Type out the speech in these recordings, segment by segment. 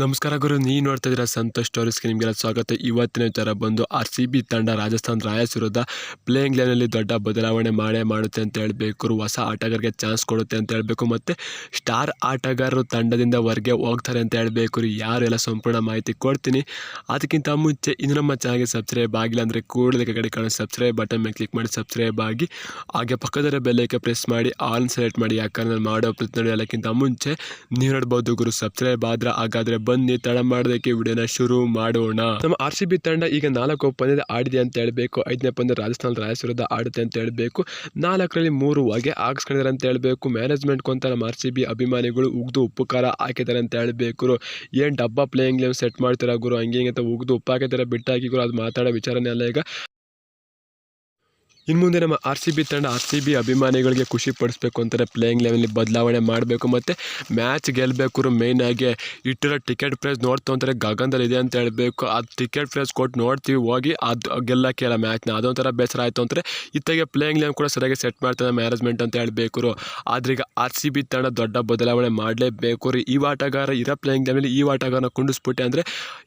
ನಮಸ್ಕಾರ ಗುರು ನೀವು ನೋಡ್ತಾ ಇದ್ದೀರಾ ಸಂತೋಷ್ ಸ್ಟೋರೀಸ್ಗೆ ನಿಮಗೆಲ್ಲ ಸ್ವಾಗತ. ಇವತ್ತಿನ ವಿಚಾರ ಬಂದು ಆರ್ ಸಿ ಬಿ ತಂಡ ರಾಜಸ್ಥಾನ್ ರಾಯಲ್ಸ್ ವಿರುದ್ಧ ಪ್ಲೇಯಿಂಗ್ ಲೈನಲ್ಲಿ ದೊಡ್ಡ ಬದಲಾವಣೆ ಮಾಡೇ ಮಾಡುತ್ತೆ ಅಂತ ಹೇಳಬೇಕು. ಹೊಸ ಆಟಗಾರರಿಗೆ ಚಾನ್ಸ್ ಕೊಡುತ್ತೆ ಅಂತ ಹೇಳಬೇಕು. ಮತ್ತು ಸ್ಟಾರ್ ಆಟಗಾರರು ತಂಡದಿಂದ ಹೊರಗೆ ಹೋಗ್ತಾರೆ ಅಂತ ಹೇಳಬೇಕು. ರೀ ಯಾರೆಲ್ಲ ಸಂಪೂರ್ಣ ಮಾಹಿತಿ ಕೊಡ್ತೀನಿ. ಅದಕ್ಕಿಂತ ಮುಂಚೆ ಇನ್ನು ನಮ್ಮ ಚಾನಲ್ಗೆ ಸಬ್ಸ್ಕ್ರೈಬ್ ಆಗಿಲ್ಲ ಅಂದರೆ ಕೂಡಲೇ ಕಡೆ ಕಾಣೋ ಸಬ್ಸ್ಕ್ರೈಬ್ ಬಟನ್ ಮೇಲೆ ಕ್ಲಿಕ್ ಮಾಡಿ ಸಬ್ಸ್ಕ್ರೈಬ್ ಆಗಿ, ಹಾಗೆ ಪಕ್ಕದಲ್ಲಿ ಬೆಲ್ಲೈಕೆ ಪ್ರೆಸ್ ಮಾಡಿ ಆಲ್ ಸೆಲೆಕ್ಟ್ ಮಾಡಿ, ಯಾಕಂದ್ರೆ ಮಾಡೋ ಪ್ರತಿ ಎಲ್ಲಕ್ಕಿಂತ ಮುಂಚೆ ನೀವು ನೋಡ್ಬೋದು. ಗುರು ಸಬ್ಸ್ಕ್ರೈಬ್ ಆದ್ರೆ ಹಾಗಾದ್ರೆ ಬನ್ನಿ ತಡ ಮಾಡೋದಕ್ಕೆ ವಿಡಿಯೋನ ಶುರು ಮಾಡೋಣ. ನಮ್ಮ ಆರ್ ಸಿ ಬಿ ತಂಡ ಈಗ ನಾಲ್ಕು ಪಂದ್ಯದ ಆಡಿದೆ ಅಂತ ಹೇಳಬೇಕು. ಐದನೇ ಪಂದ್ಯ ರಾಜಸ್ಥಾನ ರಾಯಲ್ಸ್ ವಿರುದ್ಧ ಆಡುತ್ತೆ ಅಂತ ಹೇಳಬೇಕು. ನಾಲ್ಕರಲ್ಲಿ ಮೂರು ಹೊಗೆ ಹಾಕ್ಸ್ಕೊಂಡಿದ್ದಾರೆ ಅಂತ ಹೇಳಬೇಕು. ಮ್ಯಾನೇಜ್ಮೆಂಟ್ ಕೊಂತ ನಮ್ಮ ಆರ್ ಸಿ ಬಿ ಅಭಿಮಾನಿಗಳು ಉಗ್ದು ಉಪ್ಪು ಖಾರ ಹಾಕಿದ್ದಾರೆ ಅಂತ ಹೇಳಬೇಕು ಏನು ಡಬ್ಬ ಪ್ಲೇಯಿಂಗ್ ಲೇವ್ ಸೆಟ್ ಮಾಡ್ತೀರಾ ಗುರು? ಹಂಗೆ ಹಿಂಗೆ ಅಂತ ಉಗ್ದು ಉಪ್ಪು ಹಾಕಿದ್ದಾರೆ. ಬಿಟ್ಟಾಕಿ ಗುರು, ಅದು ಮಾತಾಡೋ ವಿಚಾರನೇ ಅಲ್ಲ ಈಗ. ಇನ್ನು ಮುಂದೆ ನಮ್ಮ ಆರ್ ಸಿ ಬಿ ತಂಡ ಆರ್ ಸಿ ಬಿ ಅಭಿಮಾನಿಗಳಿಗೆ ಖುಷಿ ಪಡಿಸ್ಬೇಕು ಅಂತಾರೆ ಪ್ಲೇಯಿಂಗ್ ಲೆವೆಲ್ಲಿ ಬದಲಾವಣೆ ಮಾಡಬೇಕು ಮತ್ತು ಮ್ಯಾಚ್ ಗೆಲ್ಲಬೇಕು ಮೇಯ್ನಾಗಿ ಇಟ್ಟಿರೋ ಟಿಕೆಟ್ ಪ್ರೈಸ್ ನೋಡ್ತಾ ಅಂತಾರೆ ಗಗನದಲ್ಲಿ ಇದೆ ಅಂತ ಹೇಳಬೇಕು. ಅದು ಟಿಕೆಟ್ ಪ್ರೈಸ್ ಕೊಟ್ಟು ನೋಡ್ತೀವಿ, ಹೋಗಿ ಅದು ಗೆಲ್ಲಕ್ಕೆ ಇಲ್ಲ ಮ್ಯಾಚ್ನ ಅದೊಂಥರ ಬೇಸರ ಆಯಿತು ಅಂದರೆ ಇತ್ತಾಗೆ ಪ್ಲೇಯಿಂಗ್ ಲೆವೆಲ್ ಕೂಡ ಸರಿಯಾಗಿ ಸೆಟ್ ಮಾಡ್ತಾರೆ ಮ್ಯಾನೇಜ್ಮೆಂಟ್ ಅಂತ ಹೇಳಬೇಕು ಆದ್ರೆ ಈಗ ಆರ್ ಸಿ ಬಿ ತಂಡ ದೊಡ್ಡ ಬದಲಾವಣೆ ಮಾಡಲೇಬೇಕು ರೀ. ಈ ಆಟಗಾರ ಇರೋ ಪ್ಲೇಯಿಂಗ್ ಲೆವೆಲ್ ಈ ಆಟಗಾರನ ಕುಂಡಿಸ್ಬಿಟ್ಟೆ ಅಂದರೆ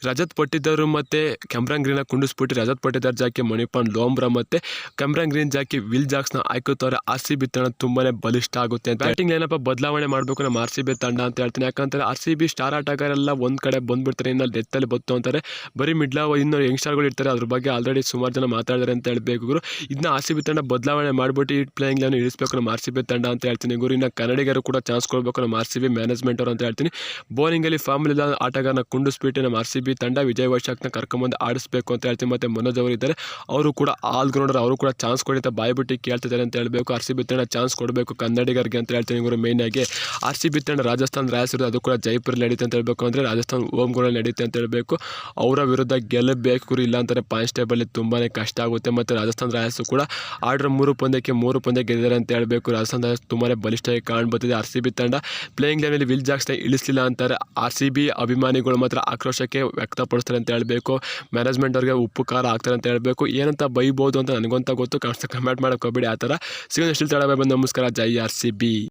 ರಜತ್ ಪಟ್ಟಿದ್ದರು ಮತ್ತು ಕೆಮ್ರಾನ್ ಗ್ರೀನ ಕುಂಡಿಸ್ಬಿಟ್ಟು ರಜತ್ ಪಟ್ಟಿದಾರ್ ಜಾಕೆ ಮಣಿಪಾನ್ ಲೋಂಬ್ರ ಮತ್ತು ಕೆಮ್ರಾನ್ ಗ್ರೀನ್ ಜಾಕಿ ವಿಲ್ ಜಾಕ್ಸ್ನ ಹಾಕುತ್ತವ್ರೆ ಆರ್ ಸಿ ಬಿ ತಂಡ ತುಂಬಾನೇ ಬಲಿಷ್ಠ ಆಗುತ್ತೆ ಅಂತ ಬ್ಯಾಟಿಂಗ್ ಏನಪ್ಪ ಬದಲಾವಣೆ ಮಾಡಬೇಕು ನಮ್ಮ ಆರ್ ಸಿ ಬಿ ತಂಡ ಅಂತ ಹೇಳ್ತೀನಿ. ಯಾಕಂತಾರೆ ಆರ್ ಸಿ ಬಿ ಸ್ಟಾರ್ ಆಟಗಾರೆಲ್ಲ ಒಂದು ಕಡೆ ಬಂದ್ಬಿಡ್ತಾರೆ, ಇನ್ನು ಡೆತ್ತಲ್ಲಿ ಬತ್ತು ಅಂತಾರೆ. ಬರೀ ಮಿಡ್ಲ ಇನ್ನು ಯಂಗ್ಸ್ಟರ್ಗಳು ಇರ್ತಾರೆ. ಅದ್ರ ಬಗ್ಗೆ ಆಲ್ರೆಡಿ ಸುಮಾರು ಜನ ಮಾತಾಡಿದಾರೆ ಅಂತ ಹೇಳ್ಬೇಕು ಗುರು. ಇದನ್ನ ಆರ್ ಸಿ ಬಿ ತಂಡ ಬದಲಾವಣೆ ಮಾಡಿಬಿಟ್ಟು ಈ ಪ್ಲೇಯಿಂಗ್ ಲೈನ್ ಇಳಿಸಬೇಕು ನಮ್ಮ ಆರ್ ಸಿ ಬಿ ತಂಡ ಅಂತ ಹೇಳ್ತೀನಿ ಗುರು. ಇನ್ನ ಕನ್ನಡಿಗರು ಕೂಡ ಚಾನ್ಸ್ ಕೊಡಬೇಕು ನಮ್ಮ ಆರ್ ಸಿ ಬಿ ಮ್ಯಾನೇಜ್ಮೆಂಟ್ ಅವರು ಅಂತ ಹೇಳ್ತೀನಿ. ಬೌಲಿಂಗಲ್ಲಿ ಫಾರ್ಮ್ ಇಲ್ಲ ಆಟಗಾರನ ಕುಂಡಿಸ್ಬಿಟ್ಟು ನಮ್ಮ ಆರ್ ಸಿ ಬಿ ತಂಡ ವಿಜಯ್ ವೈಶಾಖ್ನ ಕರ್ಕೊಂಬಂದು ಆಡಿಸಬೇಕು ಅಂತ ಹೇಳ್ತೀನಿ. ಮತ್ತೆ ಮನೋಜ್ ಅವರು ಇದ್ದಾರೆ. ಅವರು ಕೂಡ ಆಲ್ ಗ್ರೌಂಡರ್ ಅವರು ಕೂಡ ಚಾನ್ಸ್ ಕೊಡಿ ಅಂತ ಬಾಯ್ಬಿಟ್ಟು ಕೇಳ್ತಿದ್ದಾರೆ ಅಂತ ಹೇಳಬೇಕು. ಆರ್ ಸಿ ಬಿ ತಂಡ ಚಾನ್ಸ್ ಕೊಡಬೇಕು. ಕನ್ನಡಿಗರಿಗೆ ಅಂತ ಹೇಳ್ತೀನಿ ಗುರು ಮೇಯ್ನಾಗಿ ಆರ್ ಸಿ ಬಿ ತಂಡ ರಾಜಸ್ಥಾನ್ ರಾಯಲ್ಸ್ ಇರೋದು ಅದು ಕೂಡ ಜೈಪುರಲ್ಲಿ ನಡೀತೆ ಅಂತ ಹೇಳಬೇಕು ಅಂದರೆ ರಾಜಸ್ಥಾನ್ ಓಮ್ ಗ್ರೌಂಡಲ್ಲಿ ನಡೀತೆ ಅಂತ ಹೇಳಬೇಕು. ಅವರ ವಿರುದ್ಧ ಗೆಲ್ಲಬೇಕು ಇಲ್ಲ ಅಂತಾರೆ ಪಾಯಿಂಟ್ಸ್ ಟೇಬಲ್ಲಿ ತುಂಬಾ ಕಷ್ಟ ಆಗುತ್ತೆ. ಮತ್ತು ರಾಜಸ್ಥಾನ್ ರಾಯಲ್ಸ್ ಕೂಡ ಆರ್ಡ್ರ್ ಮೂರು ಪಂದ್ಯಕ್ಕೆ ಮೂರು ಪಂದ್ಯ ಗೆದ್ದಿದ್ದಾರೆ ಅಂತ ಹೇಳಬೇಕು. ರಾಜಸ್ಥಾನ್ ರಾಯಲ್ಸ್ ತುಂಬಾ ಬಲಿಷ್ಠವಾಗಿ ಕಾಣ್ಬರ್ತಿದೆ ಆರ್ ಸಿ ಬಿ ತಂಡ ಪ್ಲೇಯಿಂಗ್ ಲೆವೆಲ್ ವಿಲ್ ಜಾಕ್ಸ್ನ ಇಳಿಸಲಿಲ್ಲ ಅಂತಾರೆ. ಆರ್ ಸಿ ಬಿ ಅಭಿಮಾನಿಗಳು ಮಾತ್ರ ಆಕ್ರೋಶಕ್ಕೆ ವ್ಯಕ್ತಪಡಿಸ್ತಾರೆ ಅಂತ ಹೇಳಬೇಕು. ಮ್ಯಾನೇಜ್ಮೆಂಟ್ ಅವ್ರಿಗೆ ಉಪ್ಪು ಖಾರ ಆಗ್ತಾರೆ ಅಂತ ಹೇಳಬೇಕು. ಏನಂತ ಬೈಬೋದು ಅಂತ ನನಗಂತ ಗೊತ್ತು. ಕಮೆಂಟ್ ಮಾಡೋಕೆ ಹೋಗ್ಬೇಡಿ ಆ ಥರ. ಸಿಗೋದು ಎಷ್ಟು ತಡ ಬಂದು ನಮಸ್ಕಾರ ಜೈ ಆರ್ ಸಿ ಬಿ.